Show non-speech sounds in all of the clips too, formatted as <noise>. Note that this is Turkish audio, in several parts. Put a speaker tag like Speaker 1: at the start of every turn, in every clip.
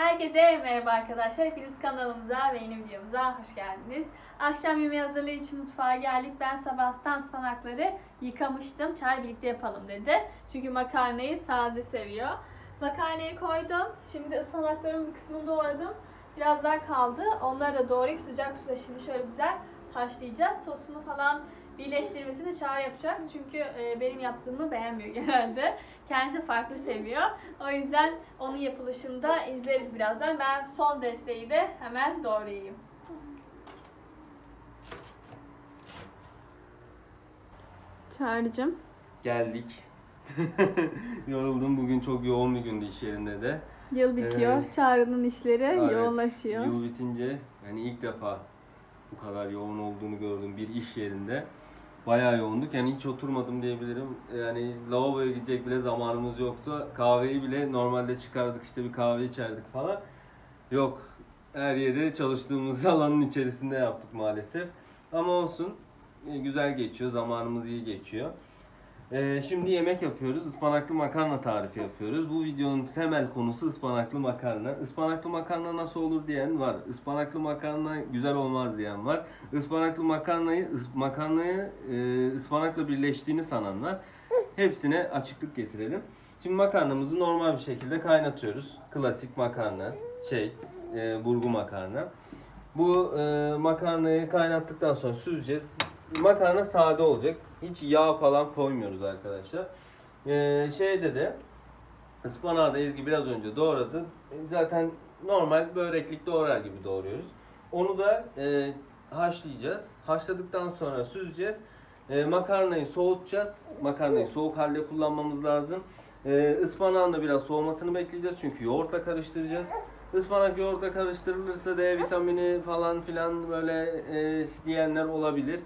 Speaker 1: Herkese merhaba arkadaşlar. Hepiniz kanalımıza ve yeni videomuza hoş geldiniz. Akşam yemeği hazırlığı için mutfağa geldik. Ben sabahtan ıspanakları yıkamıştım. Çay birlikte yapalım dedi. Çünkü makarnayı taze seviyor. Makarnayı koydum. Şimdi ıspanakların bir kısmını doğradım. Biraz daha kaldı. Onları da doğrayıp sıcak suda şimdi şöyle güzel haşlayacağız. Sosunu falan birleştirmesini Çağrı yapacak. Çünkü e, benim yaptığımı beğenmiyor <laughs> genelde. Kendisi farklı seviyor. O yüzden onun yapılışında izleriz birazdan. Ben son desteği de hemen doğrayayım. Çağrı'cım.
Speaker 2: Geldik. <laughs> Yoruldum. Bugün çok yoğun bir gündü iş yerinde de.
Speaker 1: Yıl bitiyor.
Speaker 2: Evet.
Speaker 1: Çağrı'nın işleri
Speaker 2: Evet,
Speaker 1: yoğunlaşıyor.
Speaker 2: Yıl bitince yani ilk defa bu kadar yoğun olduğunu gördüm bir iş yerinde. Bayağı yoğunduk. Yani hiç oturmadım diyebilirim. Yani lavaboya gidecek bile zamanımız yoktu. Kahveyi bile normalde çıkardık işte bir kahve içerdik falan. Yok. Her yeri çalıştığımız <laughs> alanın içerisinde yaptık maalesef. Ama olsun. e, Güzel geçiyor. Zamanımız iyi geçiyor. Ee, şimdi yemek yapıyoruz. Ispanaklı makarna tarifi yapıyoruz. Bu videonun temel konusu ıspanaklı makarna. Ispanaklı makarna nasıl olur diyen var. Ispanaklı makarna güzel olmaz diyen var. Ispanaklı makarnayı ıs- makarnayı e, ıspanakla birleştiğini sanan var. Hepsine açıklık getirelim. Şimdi makarnamızı normal bir şekilde kaynatıyoruz. Klasik makarna, şey, e, burgu makarna. Bu e, makarnayı kaynattıktan sonra süzeceğiz. Makarna sade olacak. Hiç yağ falan koymuyoruz arkadaşlar. E, şeyde de ıspanağı da Ezgi biraz önce doğradı. E, Zaten normal böreklik doğrar gibi doğruyoruz. Onu da e, haşlayacağız. Haşladıktan sonra süzeceğiz. E, makarnayı soğutacağız. Makarnayı soğuk halde kullanmamız lazım. E, ıspanağın da biraz soğumasını bekleyeceğiz çünkü yoğurtla karıştıracağız. Ispanak yoğurtla karıştırılırsa D vitamini falan filan böyle e, diyenler olabilir.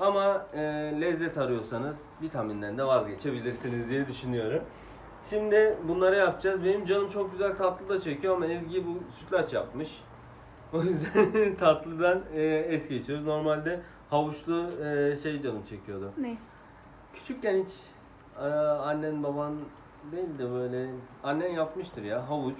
Speaker 2: Ama e, lezzet arıyorsanız vitaminden de vazgeçebilirsiniz diye düşünüyorum. Şimdi bunları yapacağız. Benim canım çok güzel tatlı da çekiyor ama Ezgi bu sütlaç yapmış. <laughs> O yüzden <laughs> tatlıdan e, es geçiyoruz. Normalde havuçlu e, şey canım çekiyordu.
Speaker 1: Ne?
Speaker 2: Küçükken hiç e, annen baban değil de böyle annen yapmıştır ya havuç,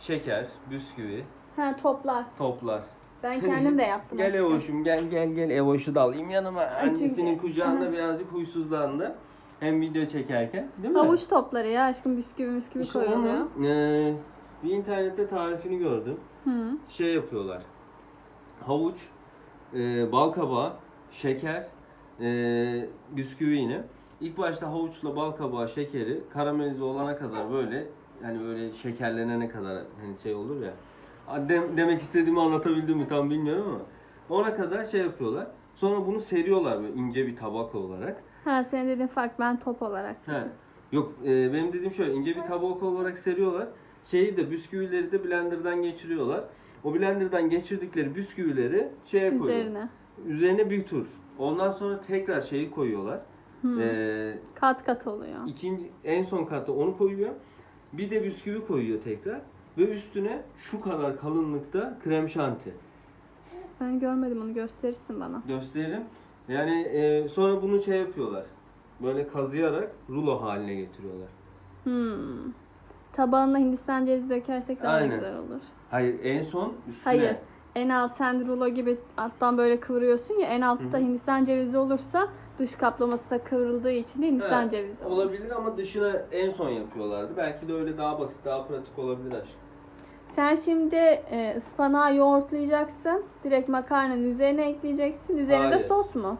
Speaker 2: şeker, bisküvi,
Speaker 1: Ha toplar.
Speaker 2: toplar.
Speaker 1: Ben kendim de yaptım
Speaker 2: Gel
Speaker 1: aşkım.
Speaker 2: Evoş'um gel gel gel Evoş'u da alayım yanıma. Annesinin kucağında birazcık huysuzlandı. Hem video çekerken değil mi?
Speaker 1: Havuç topları ya aşkım bisküvi bisküvi
Speaker 2: İşte
Speaker 1: koyuluyor.
Speaker 2: onun e, bir internette tarifini gördüm.
Speaker 1: Hı.
Speaker 2: Şey yapıyorlar. Havuç, e, bal kabağı, şeker, e, bisküvi yine. İlk başta havuçla bal kabağı, şekeri karamelize olana kadar böyle hani böyle şekerlenene kadar hani şey olur ya. Dem- demek istediğimi anlatabildim mi tam bilmiyorum ama ona kadar şey yapıyorlar. Sonra bunu seriyorlar böyle ince bir tabaka olarak.
Speaker 1: Ha senin dediğin fark ben top olarak.
Speaker 2: He. Yok e, benim dediğim şöyle ince bir tabaka olarak seriyorlar. Şeyi de bisküvileri de blenderdan geçiriyorlar. O blenderdan geçirdikleri bisküvileri şeye koyuyorlar.
Speaker 1: Üzerine.
Speaker 2: Üzerine bir tur. Ondan sonra tekrar şeyi koyuyorlar.
Speaker 1: Hı.
Speaker 2: E,
Speaker 1: Kat kat oluyor.
Speaker 2: ikinci en son katta onu koyuyor. Bir de bisküvi koyuyor tekrar ve üstüne şu kadar kalınlıkta krem şanti.
Speaker 1: Ben görmedim onu gösterirsin bana.
Speaker 2: Gösterelim. Yani e, sonra bunu şey yapıyorlar. Böyle kazıyarak rulo haline getiriyorlar.
Speaker 1: Hmm. Tabağına Hindistan cevizi dökersek daha da
Speaker 2: Aynen.
Speaker 1: güzel olur.
Speaker 2: Hayır en son üstüne.
Speaker 1: Hayır. En alt sen rulo gibi alttan böyle kıvırıyorsun ya en altta
Speaker 2: Hı hı.
Speaker 1: Hindistan cevizi olursa dış kaplaması da kıvrıldığı için de Hindistan
Speaker 2: Ha,
Speaker 1: cevizi olur.
Speaker 2: Olabilir ama dışına en son yapıyorlardı. Belki de öyle daha basit, daha pratik olabilir aşkım.
Speaker 1: Sen şimdi e, ıspanağı yoğurtlayacaksın. Direkt makarnanın üzerine ekleyeceksin. Üzerine de
Speaker 2: Hayır.
Speaker 1: sos mu?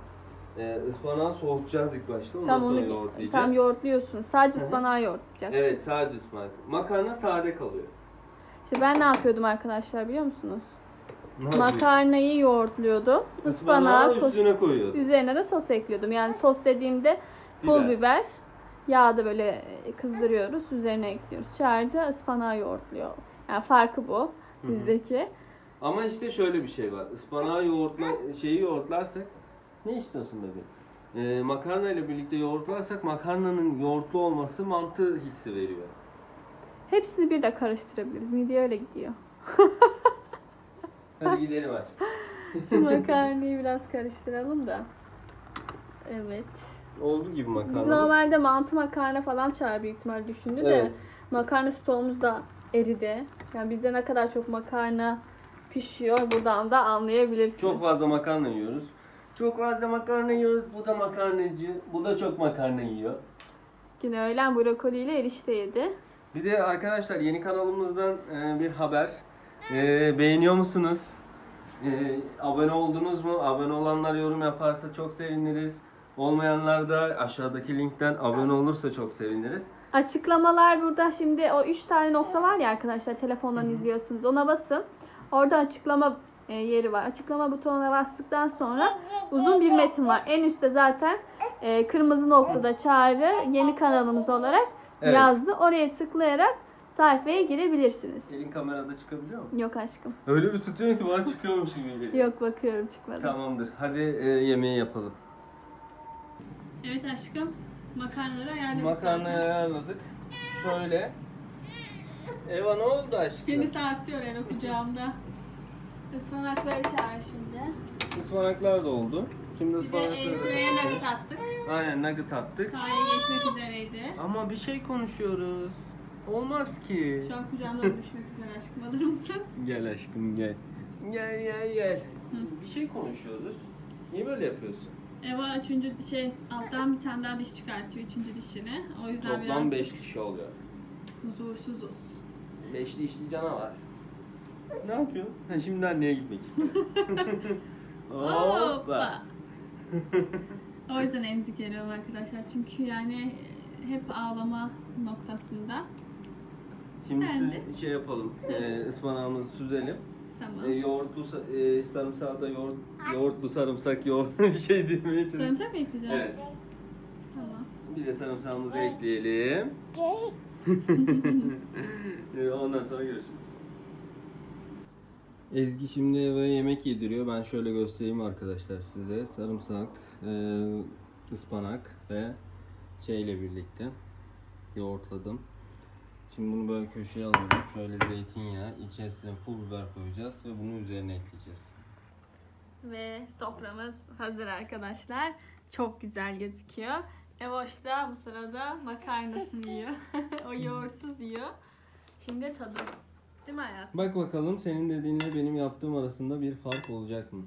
Speaker 2: Ee, ıspanağı soğutacağız ilk başta. Ondan
Speaker 1: Tam
Speaker 2: sonra
Speaker 1: onu
Speaker 2: yoğurtlayacağız.
Speaker 1: tam yoğurtluyorsun. Sadece
Speaker 2: Hı hı.
Speaker 1: ıspanağı yoğurtlayacaksın.
Speaker 2: Evet sadece ıspanak. Makarna sade kalıyor.
Speaker 1: İşte ben ne yapıyordum arkadaşlar biliyor musunuz?
Speaker 2: Ne?
Speaker 1: Makarnayı yoğurtluyordum.
Speaker 2: Ispanağı
Speaker 1: Ispanağı
Speaker 2: üstüne koyuyor.
Speaker 1: üzerine de sos ekliyordum. Yani sos dediğimde pul
Speaker 2: Biber.
Speaker 1: biber, yağda böyle kızdırıyoruz. Üzerine ekliyoruz. Çağrıda ıspanağı yoğurtluyor. Yani farkı bu bizdeki.
Speaker 2: Ama işte şöyle bir şey var. Ispanağı yoğurtla, şeyi yoğurtlarsak ne istiyorsun bebeğim? Ee, makarna ile birlikte yoğurtlarsak makarnanın yoğurtlu olması mantı hissi veriyor.
Speaker 1: Hepsini bir de karıştırabiliriz. Midye öyle gidiyor. <laughs>
Speaker 2: Hadi gidelim.
Speaker 1: Şu makarnayı biraz karıştıralım da. Evet.
Speaker 2: Oldu gibi
Speaker 1: Biz
Speaker 2: makarna.
Speaker 1: normalde mantı makarna falan çağır büyük ihtimal düşündü de
Speaker 2: Evet.
Speaker 1: makarna stoğumuz da eridi. Yani bizde ne kadar çok makarna pişiyor buradan da anlayabilirsiniz.
Speaker 2: Çok fazla makarna yiyoruz. Çok fazla makarna yiyoruz. Bu da makarnacı. Bu da çok makarna yiyor.
Speaker 1: Yine öğlen brokoliyle erişte yedi.
Speaker 2: Bir de arkadaşlar yeni kanalımızdan e, bir haber. E, beğeniyor musunuz? E, abone oldunuz mu? Abone olanlar yorum yaparsa çok seviniriz. Olmayanlar da aşağıdaki linkten abone olursa çok seviniriz.
Speaker 1: Açıklamalar burada şimdi o 3 tane nokta var ya arkadaşlar telefondan izliyorsunuz ona basın. Orada açıklama e, yeri var. Açıklama butonuna bastıktan sonra uzun bir metin var. En üstte zaten e, kırmızı noktada çağrı yeni kanalımız olarak
Speaker 2: Evet.
Speaker 1: yazdı. Oraya tıklayarak sayfaya girebilirsiniz.
Speaker 2: Elin kamerada çıkabiliyor mu?
Speaker 1: Yok aşkım.
Speaker 2: Öyle bir tutuyorsun ki bana çıkıyormuş gibi geliyor.
Speaker 1: Yok bakıyorum çıkmadı.
Speaker 2: Tamamdır. Hadi e, yemeği yapalım.
Speaker 1: Evet aşkım. Makarnaları ayarladık.
Speaker 2: Makarnayı ayarladık. Şöyle. Eva ne oldu aşkım?
Speaker 1: Beni sarsıyor Eno kucağımda. Ispanakları çağır şimdi.
Speaker 2: Ispanaklar da oldu. Şimdi
Speaker 1: Bir de
Speaker 2: ıspanakları da
Speaker 1: nugget attık.
Speaker 2: Aynen nugget attık.
Speaker 1: Kahve geçmek üzereydi.
Speaker 2: Ama bir şey konuşuyoruz. Olmaz ki.
Speaker 1: Şu an kucağımdan düşmek üzere aşkım alır mısın?
Speaker 2: Gel aşkım gel. Gel gel gel.
Speaker 1: Hı.
Speaker 2: Bir şey konuşuyoruz. Niye böyle yapıyorsun?
Speaker 1: Eva üçüncü şey alttan bir tane daha diş çıkartıyor üçüncü dişini. O yüzden
Speaker 2: Toplam
Speaker 1: biraz
Speaker 2: 5 kişi oluyor.
Speaker 1: huzursuzuz.
Speaker 2: Beşli işli canavar. Ne yapıyor? Ha, şimdi anneye gitmek istiyor. <laughs>
Speaker 1: Hoppa. o yüzden emzik veriyorum arkadaşlar. Çünkü yani hep ağlama noktasında.
Speaker 2: Şimdi
Speaker 1: Ben
Speaker 2: şey yapalım. E, ıspanağımızı süzelim.
Speaker 1: Tamam.
Speaker 2: E, yoğurtlu sa- e, sarımsağı da yoğurt, yoğurtlu sarımsak yoğurt <laughs> şey demeye çalışıyorum.
Speaker 1: Sarımsak mı ekleyeceğim?
Speaker 2: Evet.
Speaker 1: Tamam.
Speaker 2: Bir de sarımsağımızı ekleyelim. <laughs> E, Ondan sonra görüşürüz. Ezgi şimdi eve yemek yediriyor. Ben şöyle göstereyim arkadaşlar size. Sarımsak, e, ıspanak ve şeyle birlikte yoğurtladım. Şimdi bunu böyle köşeye alıyorum. Şöyle zeytinyağı, içerisine pul biber koyacağız ve bunu üzerine ekleyeceğiz.
Speaker 1: Ve soframız hazır arkadaşlar. Çok güzel gözüküyor. Evoş da bu sırada makarnasını yiyor. <laughs> o yoğurtsuz yiyor. Şimdi tadım. Değil mi hayatım?
Speaker 2: Bak bakalım senin dediğinle benim yaptığım arasında bir fark olacak mı?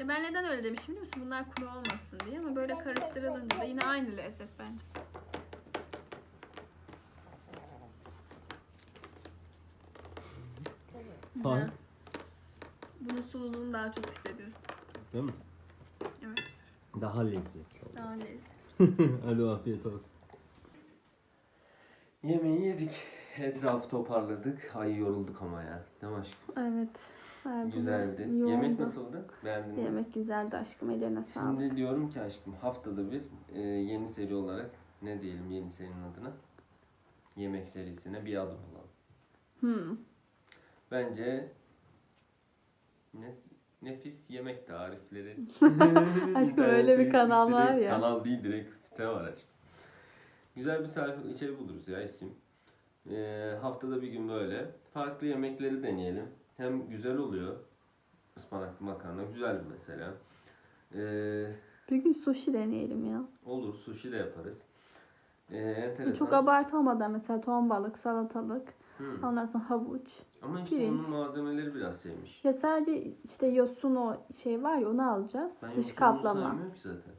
Speaker 1: Ya ben neden öyle demişim biliyor musun? Bunlar kuru olmasın diye ama böyle karıştırılınca da yine aynı lezzet bence.
Speaker 2: Fark.
Speaker 1: Bunun sululuğunu daha çok hissediyorsun.
Speaker 2: Değil mi?
Speaker 1: Evet.
Speaker 2: Daha lezzetli
Speaker 1: Daha lezzetli. <laughs>
Speaker 2: Hadi afiyet olsun. Yemeği yedik. Etrafı toparladık. Ay yorulduk ama ya. Değil mi aşkım?
Speaker 1: Evet. Harbiden
Speaker 2: Güzeldi.
Speaker 1: yoğundu.
Speaker 2: Yemek nasıldı? Beğendin mi?
Speaker 1: Yemek güzeldi aşkım. Ellerine sağlık.
Speaker 2: Şimdi diyorum ki aşkım haftada bir e, yeni seri olarak ne diyelim yeni serinin adına? Yemek serisine bir adım alalım.
Speaker 1: Hmm.
Speaker 2: Bence ne, nefis yemek tarifleri. <laughs>
Speaker 1: Aşkım öyle bir kanal
Speaker 2: Direkt
Speaker 1: var ya.
Speaker 2: Kanal değil direkt site var aşkım. Güzel bir sayfa içeri buluruz ya isim. Ee, haftada bir gün böyle farklı yemekleri deneyelim. Hem güzel oluyor. Ispanaklı makarna güzel mesela. Ee,
Speaker 1: Bir gün sushi deneyelim ya.
Speaker 2: olur sushi de yaparız. Ee, enteresan.
Speaker 1: Çok abartı olmadan mesela ton balık, salatalık,
Speaker 2: Hmm.
Speaker 1: ondan sonra havuç.
Speaker 2: Ama işte
Speaker 1: pirinç.
Speaker 2: onun malzemeleri biraz şeymiş.
Speaker 1: Ya sadece işte yosun o şey var ya onu alacağız.
Speaker 2: Ben
Speaker 1: Dış
Speaker 2: yosununu
Speaker 1: kaplama.
Speaker 2: sevmiyorum ki zaten.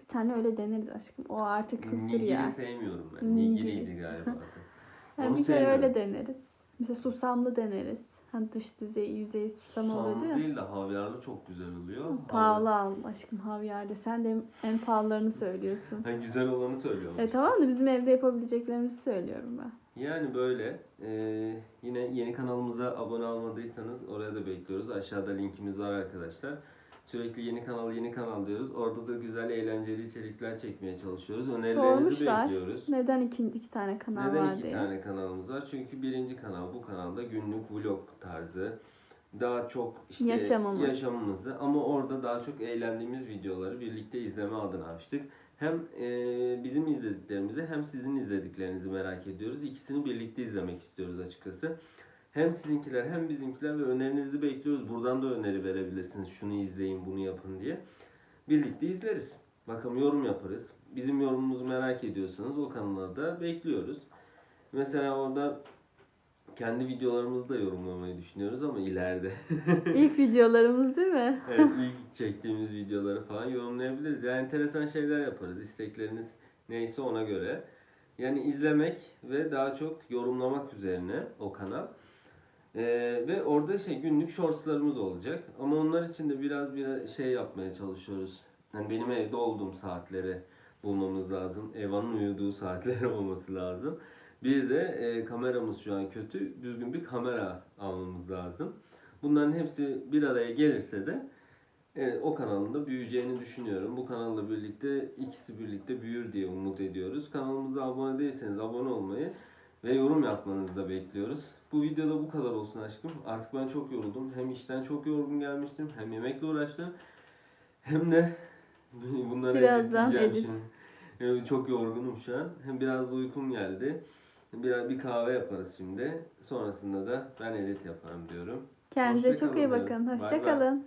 Speaker 1: Bir tane öyle deneriz aşkım. O artık kültür
Speaker 2: Nigiri
Speaker 1: ya.
Speaker 2: sevmiyorum ben.
Speaker 1: Nigiri.
Speaker 2: Nigiriydi galiba adı. <laughs>
Speaker 1: Yani
Speaker 2: Onu
Speaker 1: bir kere
Speaker 2: sevmiyorum.
Speaker 1: öyle deneriz. Mesela susamlı deneriz. Hani dış düzey, yüzey susam oluyordu
Speaker 2: Soğanlı
Speaker 1: ya.
Speaker 2: değil de havyarlı çok güzel oluyor.
Speaker 1: Pahalı al aşkım havyarda. Sen de en pahalılarını söylüyorsun.
Speaker 2: Ben güzel olanı söylüyorum.
Speaker 1: E tamam da bizim evde yapabileceklerimizi söylüyorum ben.
Speaker 2: Yani böyle. Ee, yine yeni kanalımıza abone olmadıysanız oraya da bekliyoruz. Aşağıda linkimiz var arkadaşlar. Sürekli yeni kanal yeni kanal diyoruz. Orada da güzel eğlenceli içerikler çekmeye çalışıyoruz. Önerilerinizi
Speaker 1: Sormuşlar.
Speaker 2: bekliyoruz.
Speaker 1: Neden ikinci iki tane kanal
Speaker 2: Neden
Speaker 1: var
Speaker 2: iki
Speaker 1: diye.
Speaker 2: tane kanalımız var? Çünkü birinci kanal bu kanalda günlük vlog tarzı. Daha çok işte
Speaker 1: Yaşamımız.
Speaker 2: yaşamımızı ama orada daha çok eğlendiğimiz videoları birlikte izleme adına açtık. Hem e, bizim izlediklerimizi hem sizin izlediklerinizi merak ediyoruz. İkisini birlikte izlemek istiyoruz açıkçası. Hem sizinkiler hem bizimkiler ve önerinizi bekliyoruz. Buradan da öneri verebilirsiniz. Şunu izleyin, bunu yapın diye. Birlikte izleriz. Bakalım yorum yaparız. Bizim yorumumuzu merak ediyorsanız o kanalda bekliyoruz. Mesela orada Kendi videolarımızı da yorumlamayı düşünüyoruz ama ileride. <laughs>
Speaker 1: İlk videolarımız değil mi?
Speaker 2: evet, <laughs> ilk çektiğimiz videoları falan yorumlayabiliriz. Yani enteresan şeyler yaparız. İstekleriniz neyse ona göre. Yani izlemek ve daha çok yorumlamak üzerine o kanal. Ee, ve orada şey günlük shortslarımız olacak. Ama onlar için de biraz bir şey yapmaya çalışıyoruz. Yani benim evde olduğum saatleri bulmamız lazım. Evan'ın uyuduğu saatleri <laughs> olması lazım. Bir de e, kameramız şu an kötü. Düzgün bir kamera almamız lazım. Bunların hepsi bir araya gelirse de e, o kanalın da büyüyeceğini düşünüyorum. Bu kanalla birlikte ikisi birlikte büyür diye umut ediyoruz. Kanalımıza abone değilseniz abone olmayı ve yorum yapmanızı da bekliyoruz. Bu videoda bu kadar olsun aşkım. Artık ben çok yoruldum. Hem işten çok yorgun gelmiştim, hem yemekle uğraştım. Hem de <laughs> bunları
Speaker 1: Birazdan
Speaker 2: editleyeceğim
Speaker 1: edit.
Speaker 2: şimdi. Ee, Çok yorgunum şu an. Hem biraz da uykum geldi. Biraz bir kahve yaparız şimdi. Sonrasında da ben edit yaparım diyorum.
Speaker 1: Kendinize
Speaker 2: Hoşça
Speaker 1: çok iyi bakın. Hoşçakalın.